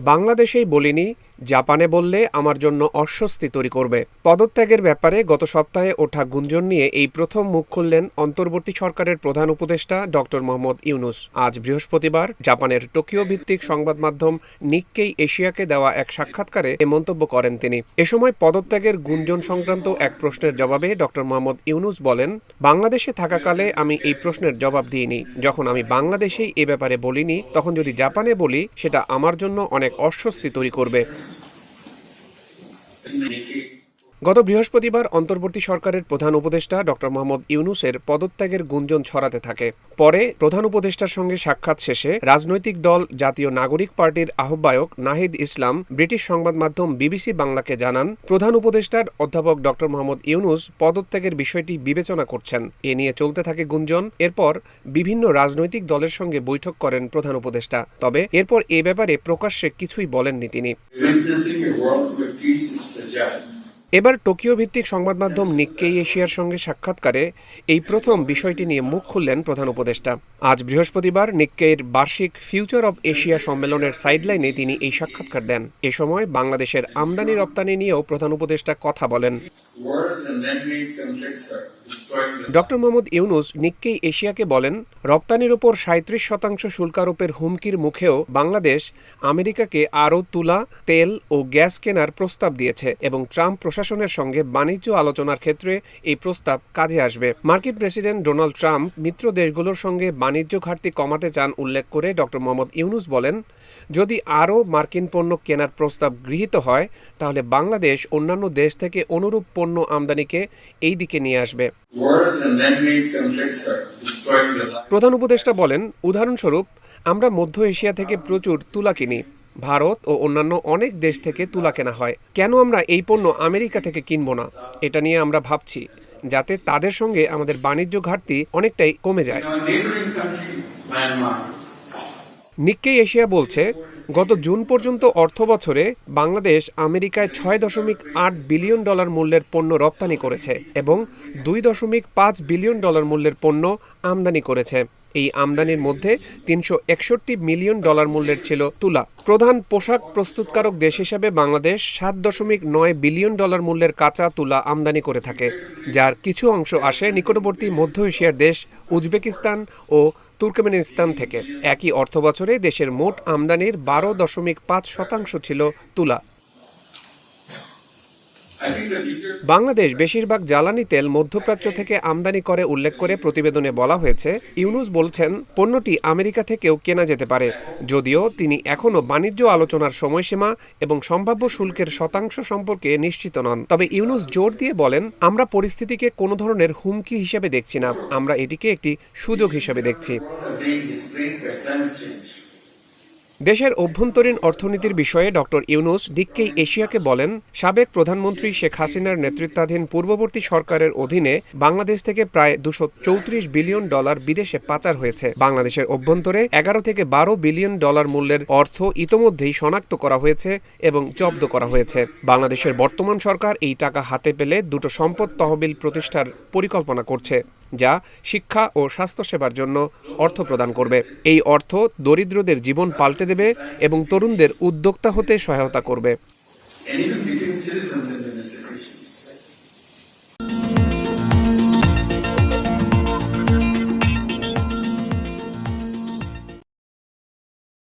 বাংলাদেশেই বলিনি জাপানে বললে আমার জন্য অস্বস্তি তৈরি করবে। পদত্যাগের ব্যাপারে গত সপ্তাহে ওঠা গুঞ্জন নিয়ে এই প্রথম মুখ খুললেন অন্তর্বর্তী সরকারের প্রধান উপদেষ্টা ডক্টর মোহাম্মদ ইউনুস। আজ বৃহস্পতিবার জাপানের টোকিও ভিত্তিক সংবাদ মাধ্যম নিক্কেই এশিয়াকে দেওয়া এক সাক্ষাৎকারে এ মন্তব্য করেন তিনি। এ সময় পদত্যাগের গুঞ্জন সংক্রান্ত এক প্রশ্নের জবাবে ডক্টর মোহাম্মদ ইউনুস বলেন, বাংলাদেশে থাকাকালে আমি এই প্রশ্নের জবাব দিইনি। যখন আমি বাংলাদেশেই এ ব্যাপারে বলিনি, তখন যদি জাপানে বলি, সেটা আমার জন্য অনেক অস্বস্তি তৈরি করবে। গত বৃহস্পতিবার অন্তর্বর্তী সরকারের প্রধান উপদেষ্টা ডক্টর মোহাম্মদ ইউনুসের পদত্যাগের গুঞ্জন ছড়াতে থাকে। পরে প্রধান উপদেষ্টার সঙ্গে সাক্ষাৎ শেষে রাজনৈতিক দল, জাতীয় নাগরিক পার্টির আহ্বায়ক নাহিদ ইসলাম, ব্রিটিশ সংবাদ মাধ্যম বিবিসি বাংলাকে জানান, প্রধান উপদেষ্টার অধ্যাপক ডক্টর মোহাম্মদ ইউনুস পদত্যাগের বিষয়টি বিবেচনা করছেন। এ নিয়ে চলতে থাকে গুঞ্জন। এরপর বিভিন্ন রাজনৈতিক দলের সঙ্গে বৈঠক করেন প্রধান উপদেষ্টা। তবে এরপর এ ব্যাপারে প্রকাশ্যে কিছুই বলেননি তিনি। এবার টোকিও ভিত্তিক সংবাদ মাধ্যম নিক্কেই এশিয়ার সঙ্গে সাক্ষাৎকারে এই প্রথম বিষয়টি নিয়ে মুখ খুললেন প্রধান উপদেষ্টা। আজ বৃহস্পতিবার নিক্কেইর বার্ষিক ফিউচার অব এশিয়া সম্মেলনের সাইডলাইনে তিনি এই সাক্ষাৎকার দেন। এ সময় বাংলাদেশের আমদানি রপ্তানি নিয়েও প্রধান উপদেষ্টা কথা বলেন। ডক্টর মোহাম্মদ ইউনুস নিক্কেই এশিয়াকে বলেন, রপ্তানির ওপর সাঁত্রিশ শতাংশ শুল্কারোপের হুমকির মুখেও বাংলাদেশ আমেরিকাকে আরও তুলা, তেল ও গ্যাস কেনার প্রস্তাব দিয়েছে এবং ট্রাম্প প্রশাসনের সঙ্গে বাণিজ্য আলোচনার ক্ষেত্রে এই প্রস্তাব কাজে আসবে। মার্কিন প্রেসিডেন্ট ডোনাল্ড ট্রাম্প মিত্র দেশগুলোর সঙ্গে বাণিজ্য ঘাটতি কমাতে চান উল্লেখ করে ডক্টর মোহাম্মদ ইউনুস বলেন, যদি আরও মার্কিন পণ্য কেনার প্রস্তাব গৃহীত হয়, তাহলে বাংলাদেশ অন্যান্য দেশ থেকে অনুরূপ পণ্য আমদানিকে এই দিকে নিয়ে আসবে. প্রধান উপদেষ্টা বলেন উদাহরণস্বরূপ আমরা মধ্য এশিয়া থেকে প্রচুর তুলা কিনি। ভারত ও অন্যান্য অনেক দেশ থেকে তুলা কেনা হয়। কেন আমরা এই পণ্য আমেরিকা থেকে কিনব না? এটা নিয়ে আমরা ভাবছি যাতে তাদের সঙ্গে আমাদের বাণিজ্য ঘাটতি অনেকটাই কমে যায়। নিক্কেই এশিয়া বলছে গত জুন পর্যন্ত অর্থ বছরে বাংলাদেশ আমেরিকায় ছয় দশমিক আট বিলিয়ন ডলার মূল্যের পণ্য রপ্তানি করেছে এবং দুই দশমিক পাঁচ বিলিয়ন ডলার মূল্যের পণ্য আমদানি করেছে। এই আমদানির মধ্যে তিনশো একষট্টি মিলিয়ন ডলার মূল্যের ছিল তুলা। প্রধান পোশাক প্রস্তুতকারক দেশ হিসাবে বাংলাদেশ সাত দশমিক নয় বিলিয়ন ডলার মূল্যের কাঁচা তুলা আমদানি করে থাকে, যার কিছু অংশ আসে নিকটবর্তী মধ্য এশিয়ার দেশ উজবেকিস্তান ও তুর্কমেনিস্তান থেকে। একই অর্থবছরে দেশের মোট আমদানির বারো দশমিক পাঁচ শতাংশ ছিল তুলা। বাংলাদেশ বেশিরভাগ জ্বালানি তেল মধ্যপ্রাচ্য থেকে আমদানি করে উল্লেখ করে প্রতিবেদনে বলা হয়েছে, ইউনুস বলছেন পণ্যটি আমেরিকা থেকেও কেনা যেতে পারে। যদিও তিনি এখনও বাণিজ্য আলোচনার সময়সীমা এবং সম্ভাব্য শুল্কের শতাংশ সম্পর্কে নিশ্চিত নন। তবে ইউনুস জোর দিয়ে বলেন, আমরা পরিস্থিতিকে কোনো ধরনের হুমকি হিসেবে দেখছি না। আমরা এটিকে একটি সুযোগ হিসেবে দেখছি। দেশের অভ্যন্তরীণ অর্থনীতির বিষয়ে ডক্টর ইউনুস ডিককেই এশিয়াকে বলেন, সাবেক প্রধানমন্ত্রী শেখ হাসিনার নেতৃত্বাধীন পূর্ববর্তী সরকারের অধীনে বাংলাদেশ থেকে প্রায় দুশো চৌত্রিশ বিলিয়ন ডলার বিদেশে পাচার হয়েছে। বাংলাদেশের অভ্যন্তরে এগারো থেকে বারো বিলিয়ন ডলার মূল্যের অর্থ ইতোমধ্যেই শনাক্ত করা হয়েছে এবং জব্দ করা হয়েছে। বাংলাদেশের বর্তমান সরকার এই টাকা হাতে পেলে দুটো সম্পদ তহবিল প্রতিষ্ঠার পরিকল্পনা করছে। যা শিক্ষা ও স্বাস্থ্যসেবার জন্য অর্থ প্রদান করবে। এই অর্থ দরিদ্রদের জীবন পাল্টে দেবে এবং তরুণদের উদ্যোক্তা হতে সহায়তা করবে।